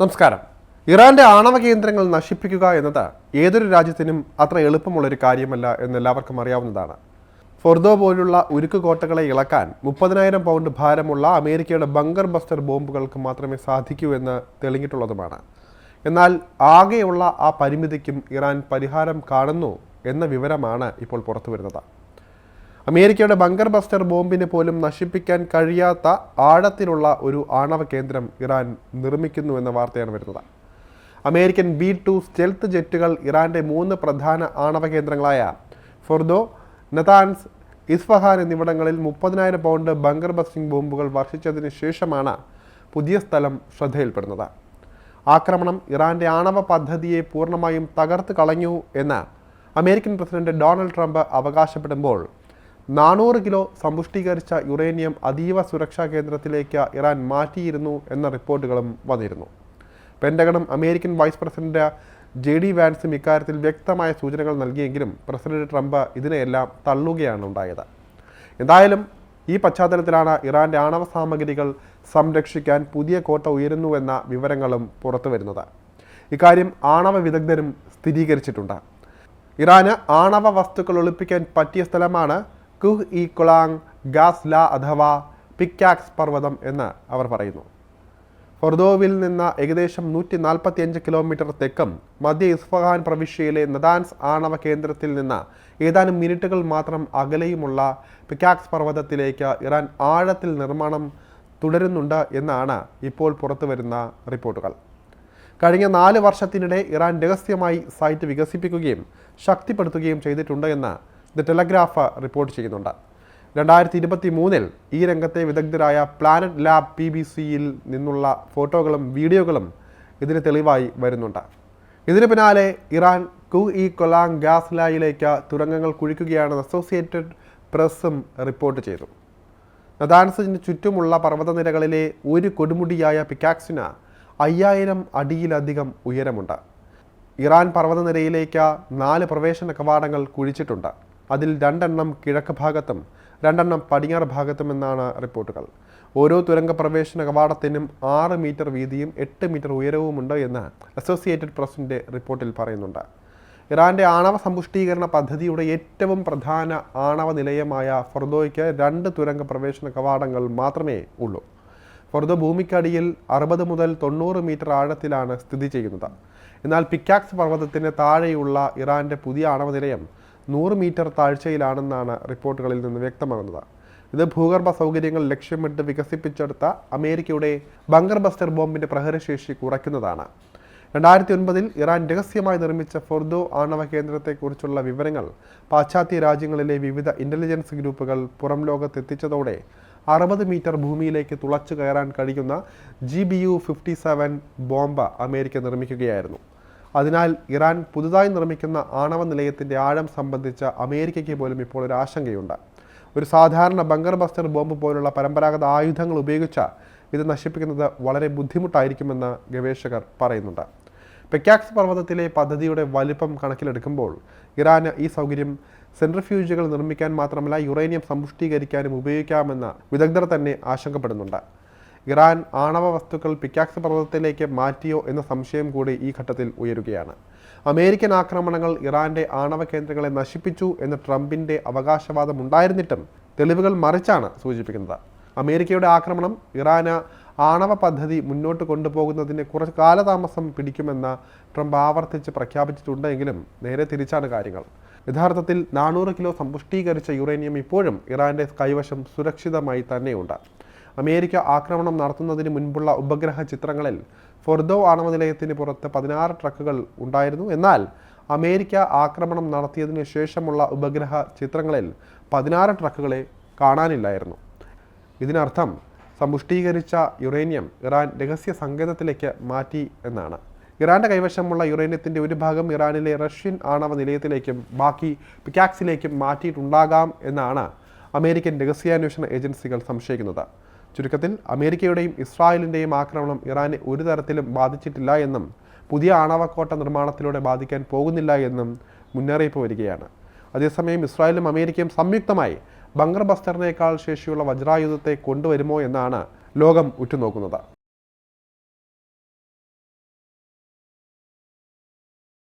നമസ്കാരം. ഇറാന്റെ ആണവ കേന്ദ്രങ്ങൾ നശിപ്പിക്കുക എന്നത് ഏതൊരു രാജ്യത്തിനും അത്ര എളുപ്പമുള്ളൊരു കാര്യമല്ല എന്ന് എല്ലാവർക്കും അറിയാവുന്നതാണ്. ഫൊർദോ പോലുള്ള ഉരുക്ക് കോട്ടകളെ ഇളക്കാൻ മുപ്പതിനായിരം പൗണ്ട് ഭാരമുള്ള അമേരിക്കയുടെ ബങ്കർ ബസ്റ്റർ ബോംബുകൾക്ക് മാത്രമേ സാധിക്കൂ എന്ന് തെളിഞ്ഞിട്ടുള്ളതുമാണ്. എന്നാൽ ആകെയുള്ള ആ പരിമിതിക്കും ഇറാൻ പരിഹാരം കാണുന്നു എന്ന വിവരമാണ് ഇപ്പോൾ പുറത്തുവരുന്നത്. അമേരിക്കയുടെ ബങ്കർ ബസ്റ്റർ ബോംബിനെ പോലും നശിപ്പിക്കാൻ കഴിയാത്ത ആഴത്തിലുള്ള ഒരു ആണവ കേന്ദ്രം ഇറാൻ നിർമ്മിക്കുന്നു എന്ന വാർത്തയാണ് വരുന്നത്. അമേരിക്കൻ ബി ടു സ്റ്റെൽത്ത് ജെറ്റുകൾ ഇറാന്റെ മൂന്ന് പ്രധാന ആണവ കേന്ദ്രങ്ങളായ ഫൊർദോ നതാൻസ് ഇസ്ഫഹാൻ എന്നിവിടങ്ങളിൽ മുപ്പതിനായിരം പൗണ്ട് ബങ്കർ ബസ്റ്റിംഗ് ബോംബുകൾ വർഷിച്ചതിന് ശേഷമാണ് പുതിയ സ്ഥലം ശ്രദ്ധയിൽപ്പെടുന്നത്. ആക്രമണം ഇറാന്റെ ആണവ പദ്ധതിയെ പൂർണമായും തകർത്ത് കളഞ്ഞു എന്ന് അമേരിക്കൻ പ്രസിഡന്റ് ഡൊണാൾഡ് ട്രംപ് അവകാശപ്പെടുമ്പോൾ നാനൂറ് കിലോ സമ്പുഷ്ടീകരിച്ച യുറേനിയം അതീവ സുരക്ഷാ കേന്ദ്രത്തിലേക്ക് ഇറാൻ മാറ്റിയിരുന്നു എന്ന റിപ്പോർട്ടുകളും വന്നിരുന്നു. പെൻഡഗണും American vice president J D വാൻസും ഇക്കാര്യത്തിൽ വ്യക്തമായ സൂചനകൾ നൽകിയെങ്കിലും പ്രസിഡന്റ് ട്രംപ് ഇതിനെയെല്ലാം തള്ളുകയാണ് ഉണ്ടായത്. എന്തായാലും ഈ പശ്ചാത്തലത്തിലാണ് ഇറാന്റെ ആണവ സാമഗ്രികൾ സംരക്ഷിക്കാൻ പുതിയ കോട്ട ഉയരുന്നുവെന്ന വിവരങ്ങളും പുറത്തു വരുന്നത്. ഇക്കാര്യം ആണവ വിദഗ്ധരും സ്ഥിരീകരിച്ചിട്ടുണ്ട്. ഇറാന് ആണവ വസ്തുക്കൾ ഒളിപ്പിക്കാൻ പറ്റിയ സ്ഥലമാണ് കുഹ് ഇ കുളാങ് ഗാസ് ല അഥവാ പിക്കാക്സ് പർവതം എന്ന് അവർ പറയുന്നു. ഫൊർദോവിൽ നിന്ന് ഏകദേശം നൂറ്റി നാൽപ്പത്തി അഞ്ച് കിലോമീറ്റർ തെക്കും മധ്യ ഇസ്ഫഹാൻ പ്രവിശ്യയിലെ നദാൻസ് ആണവ കേന്ദ്രത്തിൽ നിന്ന് ഏതാനും മിനിറ്റുകൾ മാത്രം അകലെയുമുള്ള പിക്കാക്സ് പർവതത്തിലേക്ക് ഇറാൻ ആഴത്തിൽ നിർമ്മാണം തുടരുന്നുണ്ട് എന്നാണ് ഇപ്പോൾ പുറത്തുവരുന്ന റിപ്പോർട്ടുകൾ. കഴിഞ്ഞ നാല് വർഷത്തിനിടെ ഇറാൻ രഹസ്യമായി സൈറ്റ് വികസിപ്പിക്കുകയും ശക്തിപ്പെടുത്തുകയും ചെയ്തിട്ടുണ്ട് എന്ന് ദ ടെലഗ്രാഫ് റിപ്പോർട്ട് ചെയ്യുന്നുണ്ട്. രണ്ടായിരത്തി ഇരുപത്തി മൂന്നിൽ ഈ രംഗത്തെ വിദഗ്ധരായ പ്ലാനറ്റ് ലാബ് പി ബി സിയിൽ നിന്നുള്ള ഫോട്ടോകളും വീഡിയോകളും ഇതിന് തെളിവായി വരുന്നുണ്ട്. ഇതിന് പിന്നാലെ ഇറാൻ കു ഇ കൊലാങ് ഗ്യാസ് ലായിലേക്ക് തുരങ്കങ്ങൾ കുഴിക്കുകയാണെന്ന് അസോസിയേറ്റഡ് പ്രസ്സും റിപ്പോർട്ട് ചെയ്തു. നദാൻസിന് ചുറ്റുമുള്ള പർവതനിരകളിലെ ഒരു കൊടുമുടിയായ പിക്കാക്സിന് അയ്യായിരം അടിയിലധികം ഉയരമുണ്ട്. ഇറാൻ പർവതനിരയിലേക്ക് നാല് പ്രവേശന കവാടങ്ങൾ കുഴിച്ചിട്ടുണ്ട്. അതിൽ രണ്ടെണ്ണം കിഴക്ക് ഭാഗത്തും രണ്ടെണ്ണം പടിഞ്ഞാറ് ഭാഗത്തും എന്നാണ് റിപ്പോർട്ടുകൾ. ഓരോ തുരങ്ക പ്രവേശന കവാടത്തിനും ആറ് മീറ്റർ വീതിയും എട്ട് മീറ്റർ ഉയരവുമുണ്ട് എന്ന് അസോസിയേറ്റഡ് പ്രസിന്റെ റിപ്പോർട്ടിൽ പറയുന്നുണ്ട്. ഇറാന്റെ ആണവ സമ്പുഷ്ടീകരണ പദ്ധതിയുടെ ഏറ്റവും പ്രധാന ആണവ നിലയമായ ഫൊർദോയ്ക്ക് രണ്ട് തുരങ്ക പ്രവേശന കവാടങ്ങൾ മാത്രമേ ഉള്ളൂ. ഫൊർദോ ഭൂമിക്കടിയിൽ അറുപത് മുതൽ തൊണ്ണൂറ് മീറ്റർ ആഴത്തിലാണ് സ്ഥിതി ചെയ്യുന്നത്. എന്നാൽ പിക്കാക്സ് പർവതത്തിന് താഴെയുള്ള ഇറാന്റെ പുതിയ ആണവ നിലയം നൂറ് മീറ്റർ താഴ്ചയിലാണെന്നാണ് റിപ്പോർട്ടുകളിൽ നിന്ന് വ്യക്തമാകുന്നത്. ഇത് ഭൂഗർഭ സൗകര്യങ്ങൾ ലക്ഷ്യമിട്ട് വികസിപ്പിച്ചെടുത്ത അമേരിക്കയുടെ ബങ്കർ ബസ്റ്റർ ബോംബിന്റെ പ്രഹരശേഷി കുറയ്ക്കുന്നതാണ്. രണ്ടായിരത്തി ഒൻപതിൽ ഇറാൻ രഹസ്യമായി നിർമ്മിച്ച ഫൊർദോ ആണവ കേന്ദ്രത്തെക്കുറിച്ചുള്ള വിവരങ്ങൾ പാശ്ചാത്യ രാജ്യങ്ങളിലെ വിവിധ ഇന്റലിജൻസ് ഗ്രൂപ്പുകൾ പുറം ലോകത്തെത്തിച്ചതോടെ അറുപത് മീറ്റർ ഭൂമിയിലേക്ക് തുളച്ചു കയറാൻ കഴിയുന്ന G B U fifty seven bomb America നിർമ്മിക്കുകയായിരുന്നു. അതിനാൽ ഇറാൻ പുതുതായി നിർമ്മിക്കുന്ന ആണവ നിലയത്തിന്റെ ആഴം സംബന്ധിച്ച അമേരിക്കയ്ക്ക് പോലും ഇപ്പോൾ ഒരു ആശങ്കയുണ്ട്. ഒരു സാധാരണ ബങ്കർ ബസ്റ്റർ ബോംബ് പോലുള്ള പരമ്പരാഗത ആയുധങ്ങൾ ഉപയോഗിച്ച ഇത് നശിപ്പിക്കുന്നത് വളരെ ബുദ്ധിമുട്ടായിരിക്കുമെന്ന് ഗവേഷകർ പറയുന്നുണ്ട്. പെക്കാക്സ് പർവതത്തിലെ പദ്ധതിയുടെ വലിപ്പം കണക്കിലെടുക്കുമ്പോൾ ഇറാന് ഈ സൗകര്യം സെൻട്രിഫ്യൂജുകൾ നിർമ്മിക്കാൻ മാത്രമല്ല യുറേനിയം സമ്പുഷ്ടീകരിക്കാനും ഉപയോഗിക്കാമെന്ന് വിദഗ്ധർ തന്നെ ആശങ്കപ്പെടുന്നുണ്ട്. ഇറാൻ ആണവ വസ്തുക്കൾ പിക്കാക്സ് പർവതത്തിലേക്ക് മാറ്റിയോ എന്ന സംശയം കൂടി ഈ ഘട്ടത്തിൽ ഉയരുകയാണ്. അമേരിക്കൻ ആക്രമണങ്ങൾ ഇറാന്റെ ആണവ കേന്ദ്രങ്ങളെ നശിപ്പിച്ചു എന്ന ട്രംപിന്റെ അവകാശവാദം ഉണ്ടായിരുന്നിട്ടും തെളിവുകൾ മറിച്ചാണ് സൂചിപ്പിക്കുന്നത്. അമേരിക്കയുടെ ആക്രമണം ഇറാന് ആണവ പദ്ധതി മുന്നോട്ട് കൊണ്ടുപോകുന്നതിന് കുറച്ച് കാലതാമസം പിടിക്കുമെന്ന് ട്രംപ് ആവർത്തിച്ച് പ്രഖ്യാപിച്ചിട്ടുണ്ടെങ്കിലും നേരെ തിരിച്ചാണ് കാര്യങ്ങൾ. യഥാർത്ഥത്തിൽ നാനൂറ് കിലോ സമ്പുഷ്ടീകരിച്ച യുറേനിയം ഇപ്പോഴും ഇറാന്റെ കൈവശം സുരക്ഷിതമായി തന്നെയുണ്ട്. അമേരിക്ക ആക്രമണം നടത്തുന്നതിന് മുൻപുള്ള ഉപഗ്രഹ ചിത്രങ്ങളിൽ ഫൊർദോ ആണവ നിലയത്തിന് പുറത്ത് പതിനാറ് ട്രക്കുകൾ ഉണ്ടായിരുന്നു. എന്നാൽ അമേരിക്ക ആക്രമണം നടത്തിയതിന് ശേഷമുള്ള ഉപഗ്രഹ ചിത്രങ്ങളിൽ പതിനാറ് ട്രക്കുകളെ കാണാനില്ലായിരുന്നു. ഇതിനർത്ഥം സമ്പുഷ്ടീകരിച്ച യുറേനിയം ഇറാൻ രഹസ്യ സങ്കേതത്തിലേക്ക് മാറ്റി എന്നാണ്. ഇറാന്റെ കൈവശമുള്ള യുറേനിയത്തിന്റെ ഒരു ഭാഗം ഇറാനിലെ റഷ്യൻ ആണവ നിലയത്തിലേക്കും ബാക്കി പിക്കാക്സിലേക്കും മാറ്റിയിട്ടുണ്ടാകാം എന്നാണ് അമേരിക്കൻ രഹസ്യാന്വേഷണ ഏജൻസികൾ സംശയിക്കുന്നത്. ചുരുക്കത്തിൽ അമേരിക്കയുടെയും ഇസ്രായേലിന്റെയും ആക്രമണം ഇറാനെ ഒരു തരത്തിലും ബാധിച്ചിട്ടില്ല എന്നും പുതിയ ആണവക്കോട്ട നിർമ്മാണത്തിലൂടെ ബാധിക്കാൻ പോകുന്നില്ല എന്നും മുന്നറിയിപ്പ് വരികയാണ്. അതേസമയം ഇസ്രായേലും അമേരിക്കയും സംയുക്തമായി ബംഗർ ബസ്റ്ററിനേക്കാൾ ശേഷിയുള്ള വജ്രായുധത്തെ കൊണ്ടുവരുമോ എന്നാണ് ലോകം ഉറ്റുനോക്കുന്നത്.